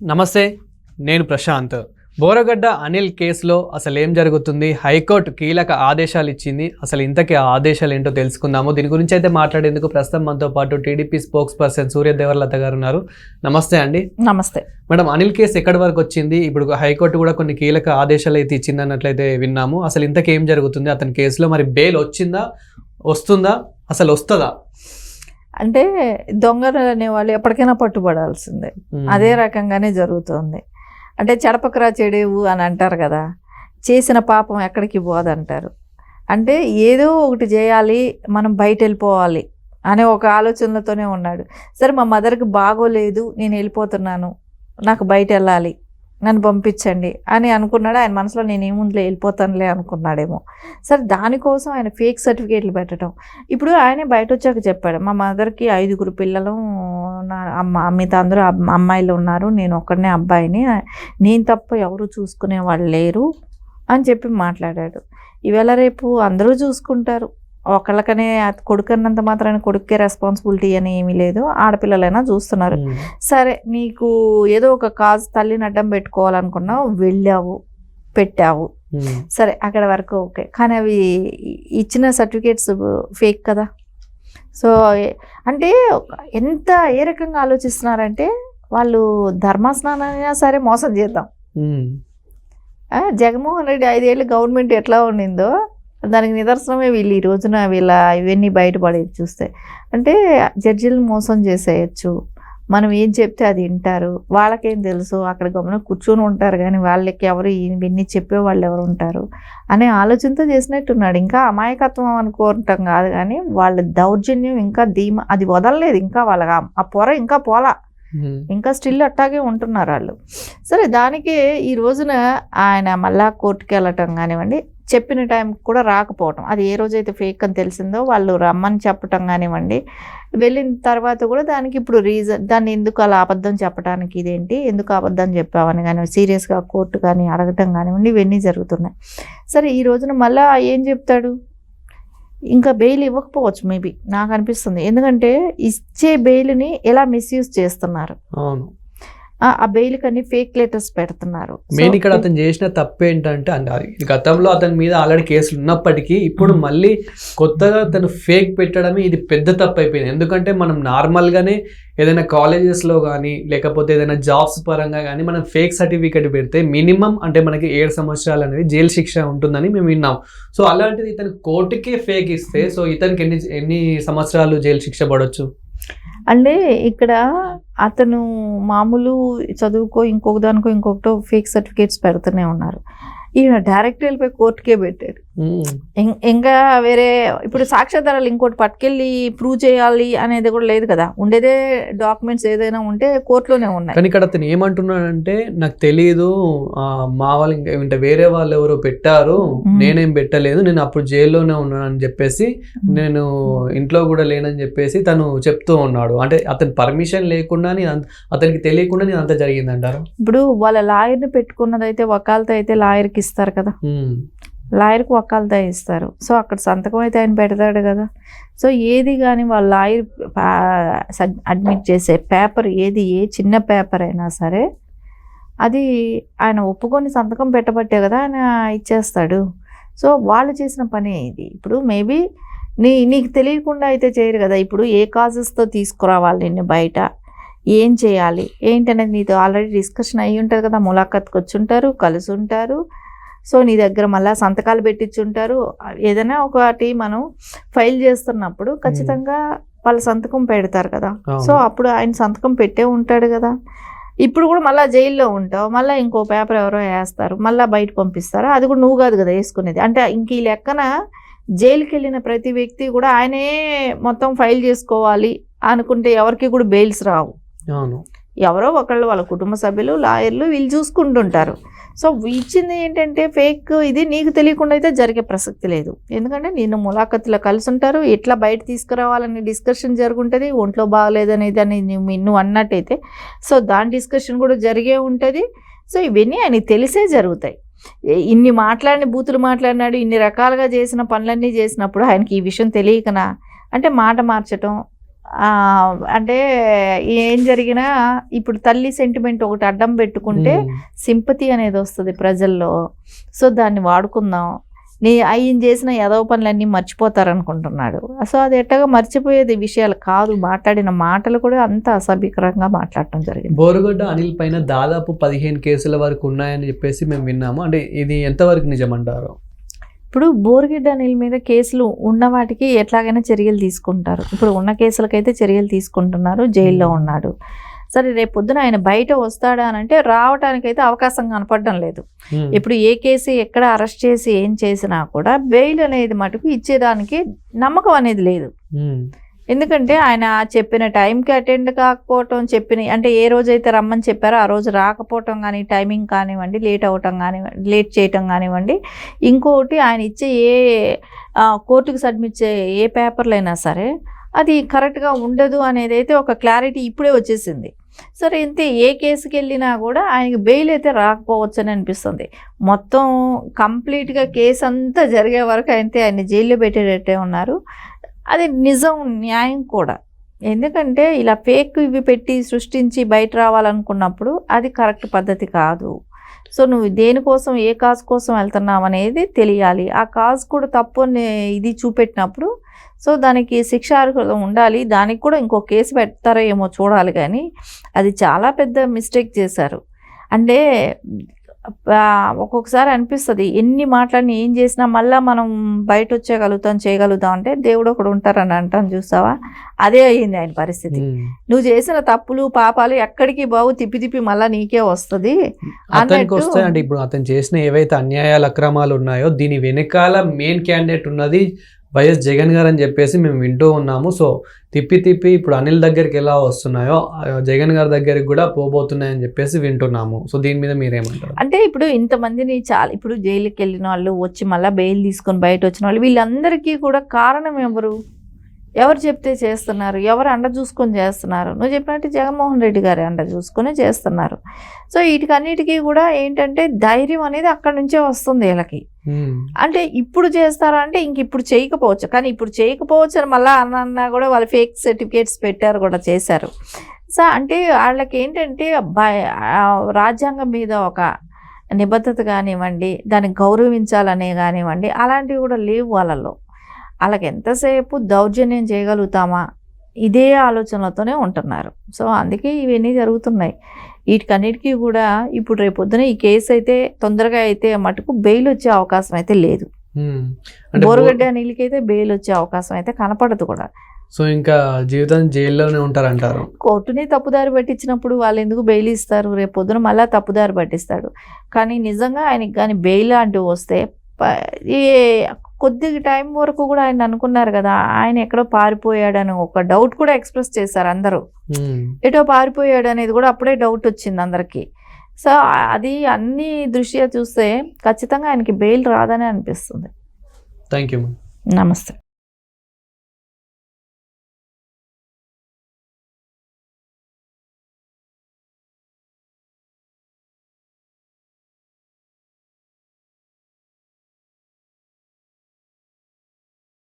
నమస్తే నేను ప్రశాంత్. బోరగడ్డ అనిల్ కేసులో అసలు ఏం జరుగుతుంది? హైకోర్టు కీలక ఆదేశాలు ఇచ్చింది. అసలు ఇంతకీ ఆ ఆదేశాలు ఏంటో తెలుసుకుందాము. దీని గురించి అయితే మాట్లాడేందుకు ప్రస్తుతం మనతో పాటు TDP spokesperson Surya Devarlata గారు ఉన్నారు. నమస్తే అండి. నమస్తే. మేడం అనిల్ కేసు ఎక్కడి వరకు వచ్చింది? ఇప్పుడు హైకోర్టు కూడా కొన్ని కీలక ఆదేశాలు అయితే ఇచ్చింది అన్నట్లయితే విన్నాము. అసలు ఇంతకీ ఏం జరుగుతుంది? అతని కేసులో మరి బెయిల్ వచ్చిందా? వస్తుందా? అసలు వస్తుందా? అంటే దొంగలు అనేవాళ్ళు ఎప్పటికైనా పట్టుబడాల్సిందే. అదే రకంగానే జరుగుతుంది. అంటే చెడపకరా చెడేవు అని అంటారు కదా చేసిన పాపం ఎక్కడికి పోదంటారు. అంటే ఏదో ఒకటి చేయాలి మనం బయట వెళ్ళిపోవాలి అనే ఒక ఆలోచనలతోనే ఉన్నాడు. సరే మా మదర్కి బాగోలేదు నేను వెళ్ళిపోతున్నాను నాకు బయట వెళ్ళాలి నన్ను పంపించండి అని అనుకున్నాడు. ఆయన మనసులో నేను ఏముందిలే వెళ్ళిపోతానులే అనుకున్నాడేమో. సరే దానికోసం ఆయన ఫేక్ సర్టిఫికేట్లు పెట్టడం. ఇప్పుడు ఆయనే బయట వచ్చాక చెప్పాడు మా మదర్కి ఐదుగురు పిల్లలు నా అమ్మ మిగతా అందరూ అమ్మాయిలు ఉన్నారు నేను ఒక్కడనే అబ్బాయిని నేను తప్ప ఎవరు చూసుకునే వాళ్ళు లేరు అని చెప్పి మాట్లాడాడు. ఇవాళ రేపు అందరూ చూసుకుంటారు. ఒకళ్ళకనే కొడుకన్నంత మాత్రాన కొడుకే రెస్పాన్సిబిలిటీ అని ఏమీ లేదు. ఆడపిల్లలైనా చూస్తున్నారు. సరే నీకు ఏదో ఒక కాజ్ తల్లిని అడ్డం పెట్టుకోవాలనుకున్నావు వెళ్ళావు పెట్టావు. సరే అక్కడ వరకు ఓకే. కానీ అవి ఇచ్చిన సర్టిఫికేట్స్ ఫేక్ కదా. సో అంటే ఎంత ఏ రకంగా ఆలోచిస్తున్నారంటే వాళ్ళు ధర్మస్నానైనా సరే మోసం చేద్దాం. జగన్మోహన్ రెడ్డి ఐదేళ్ళు గవర్నమెంట్ ఎట్లా ఉండిందో దానికి నిదర్శనమే వీళ్ళు ఈ రోజున వీళ్ళ ఇవన్నీ బయటపడేది చూస్తే. అంటే జడ్జిలను మోసం చేసేయచ్చు. మనం ఏం చెప్తే అది వింటారు. వాళ్ళకేం తెలుసు? అక్కడ గమన కూర్చొని ఉంటారు కానీ వాళ్ళకి ఎవరు ఇవన్నీ చెప్పే వాళ్ళు ఎవరు ఉంటారు? అనే ఆలోచనతో చేసినట్టున్నాడు. ఇంకా అమాయకత్వం అనుకుంటాం కాదు కానీ వాళ్ళ దౌర్జన్యం ఇంకా ధీమా అది వదలలేదు. ఇంకా వాళ్ళ ఆ పొర ఇంకా పోలా. ఇంకా స్టిల్ అట్టాగే ఉంటున్నారు వాళ్ళు. సరే దానికి ఈ రోజున ఆయన మళ్ళా కోర్టుకి వెళ్ళటం కానివ్వండి చెప్పిన టైంకి కూడా రాకపోవటం. అది ఏ రోజైతే ఫేక్ అని తెలిసిందో వాళ్ళు రమ్మని చెప్పటం కానివ్వండి. వెళ్ళిన తర్వాత కూడా దానికి ఇప్పుడు రీజన్ దాన్ని ఎందుకు అలా అబద్ధం చెప్పడానికి ఇదేంటి? ఎందుకు అబద్ధం చెప్పావని కానీ సీరియస్గా కోర్టు కానీ అడగటం కానివ్వండి ఇవన్నీ జరుగుతున్నాయి. సరే ఈ రోజున మళ్ళీ ఏం చెప్తాడు? ఇంకా బెయిల్ ఇవ్వకపోవచ్చు మేబీ నాకు అనిపిస్తుంది. ఎందుకంటే ఇచ్చే బెయిల్ని ఎలా మిస్యూజ్ చేస్తున్నారు? అవును. ఆ- బెయిల్కి అన్ని ఫేక్ లెటర్స్ పెడుతున్నారు. మెయిన్ ఇక్కడ అతను చేసిన తప్పు ఏంటంటే గతంలో అతని మీద ఆల్రెడీ కేసులు ఉన్నప్పటికీ ఇప్పుడు. మళ్ళీ కొత్తగా తను ఫేక్ పెట్టడమే ఇది పెద్ద తప్పు అయిపోయింది ఎందుకంటే మనం నార్మల్గానే ఏదైనా కాలేజెస్లో కానీ లేకపోతే ఏదైనా జాబ్స్ పరంగా కానీ మనం ఫేక్ సర్టిఫికేట్ పెడితే మినిమం అంటే మనకి ఏడు సంవత్సరాలు అనేది జైలు శిక్ష ఉంటుందని మేము విన్నాం. సో అలాంటిది ఇతను కోర్టుకే ఫేక్ ఇస్తే సో ఇతనికి ఎన్ని ఎన్ని సంవత్సరాలు జైలు శిక్ష పడవచ్చు అంటే ఇక్కడ అతను మామూలు చదువుకో ఇంకొక దానికో ఇంకొకటో ఫేక్ సర్టిఫికేట్స్ పెడుతూనే ఉన్నారు. ఈయన డైరెక్ట్ వెళ్ళిపోయి కోర్టుకే పెట్టాడు ఇంకా వేరే ఇప్పుడు సాక్ష్యాధారాలు ఇంకోటి పట్టుకెళ్ళి ప్రూవ్ చేయాలి అనేది కూడా లేదు కదా. ఉండేదే డాక్యుమెంట్స్ ఏదైనా ఉంటే కోర్టులోనే ఉన్నాయి. కానీ ఇక్కడ అతను ఏమంటున్నాడంటే నాకు తెలియదు మా వాళ్ళు ఇంకా వేరే వాళ్ళు ఎవరో పెట్టారు. నేనేం పెట్టలేదు నేను అప్పుడు జైల్లోనే ఉన్నాను అని చెప్పేసి నేను ఇంట్లో కూడా లేనని చెప్పేసి తను చెప్తూ ఉన్నాడు. అంటే అతని పర్మిషన్ లేకుండా అతనికి తెలియకుండా నేను అంత జరిగిందంటారు? ఇప్పుడు వాళ్ళ లాయర్ని పెట్టుకున్నదైతే వకాలతో అయితే లాయర్కి ఇస్తారు కదా. లాయర్కి వకాలతా ఇస్తారు. సో అక్కడ సంతకం అయితే ఆయన పెడతాడు కదా. సో ఏది కానీ వాళ్ళ లాయర్ అడ్మిట్ చేసే పేపర్ ఏది ఏ చిన్న పేపర్ అయినా సరే అది ఆయన ఒప్పుకొని సంతకం పెట్టబట్టే కదా ఆయన ఇచ్చేస్తాడు. సో వాళ్ళు చేసిన పనే ఇది. ఇప్పుడు మేబీ నీ నీకు తెలియకుండా అయితే చేయరు కదా. ఇప్పుడు ఏ కాజెస్తో తీసుకురావాలి నిన్ను బయట? ఏం చేయాలి? ఏంటనేది నీతో ఆల్రెడీ డిస్కషన్ అయ్యి ఉంటుంది కదా. ములాఖత్కి వచ్చి ఉంటారు కలిసి ఉంటారు సో నీ దగ్గర మళ్ళీ సంతకాలు పెట్టించుంటారు ఏదైనా ఒకటి మనం ఫైల్ చేస్తున్నప్పుడు ఖచ్చితంగా వాళ్ళ సంతకం పెడతారు కదా. సో అప్పుడు ఆయన సంతకం పెట్టే ఉంటాడు కదా. ఇప్పుడు కూడా మళ్ళీ జైల్లో ఉంటావు. మళ్ళీ ఇంకో పేపర్ ఎవరో వేస్తారు. మళ్ళీ బయట పంపిస్తారు. అది కూడా నువ్వు కాదు కదా వేసుకునేది. అంటే ఇంక ఈ లెక్కన జైలుకి వెళ్ళిన ప్రతి వ్యక్తి కూడా ఆయనే మొత్తం ఫైల్ చేసుకోవాలి అనుకుంటే ఎవరికి కూడా బెయిల్స్ రావు. అవును. ఎవరో ఒకళ్ళు వాళ్ళ కుటుంబ సభ్యులు లాయర్లు వీళ్ళు చూసుకుంటుంటారు. సో ఇచ్చింది ఏంటంటే ఫేక్ ఇది నీకు తెలియకుండా అయితే జరిగే ప్రసక్తి లేదు. ఎందుకంటే నిన్ను ములాఖతులో కలిసి ఉంటారు ఎట్లా బయట తీసుకురావాలని డిస్కషన్ జరుగుంటుంది ఒంట్లో బాగలేదనేది అని నువ్వు అన్నట్టయితే. సో దాని డిస్కషన్ కూడా జరిగే ఉంటుంది. సో ఇవన్నీ ఆయనకి తెలిసే జరుగుతాయి. ఇన్ని మాట్లాడిన బూతులు మాట్లాడినాడు ఇన్ని రకాలుగా చేసిన పనులన్నీ చేసినప్పుడు ఆయనకి ఈ విషయం తెలియకనా? అంటే మాట మార్చటం అంటే ఏం జరిగినా ఇప్పుడు తల్లి సెంటిమెంట్ ఒకటి అడ్డం పెట్టుకుంటే. సింపతి అనేది వస్తుంది ప్రజల్లో. సో దాన్ని వాడుకుందాం. నీ ఆయన చేసిన ఎదవ పనులన్నీ మర్చిపోతారనుకుంటున్నాడు. సో అది ఎట్టగా మర్చిపోయేది విషయాలు కాదు. మాట్లాడిన మాటలు కూడా అంత అసభ్యకరంగా మాట్లాడటం జరిగింది. బోరుగడ్డ అనిల్ పైన దాదాపు పదిహేను కేసుల వరకు ఉన్నాయని చెప్పేసి మేము విన్నాము. అంటే ఇది ఎంతవరకు నిజమంటారు? ఇప్పుడు బోర్గిడ్డ అనిల్ మీద కేసులు ఉన్న వాటికి ఎట్లాగైనా చర్యలు తీసుకుంటారు. ఇప్పుడు ఉన్న కేసులకైతే చర్యలు తీసుకుంటున్నారు జైల్లో ఉన్నాడు. సరే రేపు పొద్దున ఆయన బయట వస్తాడా అని అంటే రావడానికైతే అవకాశం కనపడడం లేదు. ఇప్పుడు ఏ కేసు ఎక్కడ అరెస్ట్ చేసి ఏం చేసినా కూడా బెయిల్ అనేది మటుకు ఇచ్చేదానికి నమ్మకం అనేది లేదు. ఎందుకంటే ఆయన చెప్పిన టైంకి అటెండ్ కాకపోవటం చెప్పిన అంటే ఏ రోజైతే రమ్మని చెప్పారో ఆ రోజు రాకపోవటం కానీ టైమింగ్ కానివ్వండి లేట్ అవ్వటం కానివ్వండి లేట్ చేయటం కానివ్వండి ఇంకొకటి ఆయన ఇచ్చే ఏ కోర్టుకు సబ్మిట్ చే ఏ పేపర్లైనా సరే అది కరెక్ట్గా ఉండదు అనేది అయితే ఒక క్లారిటీ ఇప్పుడే వచ్చేసింది. సరే ఇంతే ఏ కేసుకి వెళ్ళినా కూడా ఆయనకి బెయిల్ అయితే రాకపోవచ్చు అని అనిపిస్తుంది. మొత్తం కంప్లీట్గా కేసు అంతా జరిగే వరకు అయితే ఆయన జైల్లో పెట్టేటట్టే ఉన్నారు. అది నిజం న్యాయం కూడా. ఎందుకంటే ఇలా ఫేక్ ఇవి పెట్టి సృష్టించి బయట రావాలనుకున్నప్పుడు అది కరెక్ట్ పద్ధతి కాదు. సో నువ్వు దేనికోసం ఏ కాజ్ కోసం వెళ్తున్నావు అనేది తెలియాలి. ఆ కాజ్ కూడా తప్పు ఇది చూపెట్టినప్పుడు సో దానికి శిక్ష అర్హత ఉండాలి. దానికి కూడా ఇంకో కేసు పెడతారో ఏమో చూడాలి కానీ అది చాలా పెద్ద మిస్టేక్ చేశారు. అంటే ఒక్కొక్కసారి అనిపిస్తుంది. ఎన్ని మాట్లాడిన ఏం చేసినా మళ్ళీ మనం బయట వచ్చేయగలుగుతాం చేయగలుగుతాం అంటే దేవుడు ఒకడు ఉంటారని అంటాం చూసావా అదే అయ్యింది ఆయన పరిస్థితి. నువ్వు చేసిన తప్పులు పాపాలు ఎక్కడికి బావు తిప్పి తిప్పి మళ్ళీ నీకే వస్తుంది. అతనికి అన్నట్టు- వస్తే అంటే ఇప్పుడు అతను చేసిన ఏవైతే అన్యాయాలు అక్రమాలు ఉన్నాయో దీని వెనకాల మెయిన్ క్యాండిడేట్ ఉన్నది వైఎస్ జగన్ గారు అని చెప్పేసి మేము వింటూ ఉన్నాము. సో తిప్పి తిప్పి ఇప్పుడు అనిల్ దగ్గరికి ఎలా వస్తున్నాయో జగన్ గారి దగ్గరికి కూడా పోబోతున్నాయని చెప్పేసి వింటున్నాము. సో దీని మీద మీరేమంటారు? అంటే ఇప్పుడు ఇంతమందిని చాలా ఇప్పుడు జైలుకి వెళ్ళిన వాళ్ళు వచ్చి మళ్ళీ బెయిల్ తీసుకొని బయట వచ్చిన వాళ్ళు వీళ్ళందరికీ కూడా కారణం ఎవరు? ఎవరు చెప్తే చేస్తున్నారు? ఎవరు అండ చూసుకొని చేస్తున్నారు? నువ్వు చెప్పినట్టు జగన్మోహన్ రెడ్డి గారి అండ చూసుకొని చేస్తున్నారు. సో వీటికన్నిటికీ కూడా ఏంటంటే ధైర్యం అనేది అక్కడి నుంచే వస్తుంది వీళ్ళకి. అంటే ఇప్పుడు చేస్తారా అంటే ఇంక ఇప్పుడు చేయకపోవచ్చు. కానీ ఇప్పుడు చేయకపోవచ్చు అని మళ్ళీ అన్న కూడా వాళ్ళు ఫేక్ సర్టిఫికేట్స్ పెట్టారు కూడా చేశారు. సో అంటే వాళ్ళకి ఏంటంటే భయ- రాజ్యాంగం మీద ఒక నిబద్ధత కానివ్వండి దాన్ని గౌరవించాలనే కానివ్వండి అలాంటివి కూడా లేవు వాళ్ళలో. వాళ్ళకి ఎంతసేపు దౌర్జన్యం చేయగలుగుతామా? ఇదే ఆలోచనలతోనే ఉంటున్నారు. సో అందుకే ఇవన్నీ జరుగుతున్నాయి. వీటికన్నిటికీ కూడా ఇప్పుడు రేపొద్దున ఈ కేసు అయితే తొందరగా అయితే మటుకు బెయిల్ వచ్చే అవకాశం అయితే లేదు. బోరగడ్డ నీళ్ళకైతే బెయిల్ వచ్చే అవకాశం అయితే కనపడదు కూడా. సో ఇంకా జీవితం జైల్లోనే ఉంటారంటారు. కోర్టుని తప్పుదారి పట్టించినప్పుడు వాళ్ళు ఎందుకు బెయిల్ ఇస్తారు? రేపు పొద్దున మళ్ళీ తప్పుదారి పట్టిస్తాడు. కానీ నిజంగా ఆయనకి కానీ బెయిల్ అంటూ వస్తే ఈ కొద్ది టైం వరకు కూడా ఆయన అనుకున్నారు కదా ఆయన ఎక్కడో పారిపోయాడని ఒక డౌట్ కూడా ఎక్స్ప్రెస్ చేశారు అందరూ. ఎటో పారిపోయాడు అనేది కూడా అప్పుడే డౌట్ వచ్చింది అందరికీ. సో అది అన్ని దృష్ట్యా చూస్తే ఖచ్చితంగా ఆయనకి బెయిల్ రాదని అనిపిస్తుంది. థ్యాంక్ యూ నమస్తే.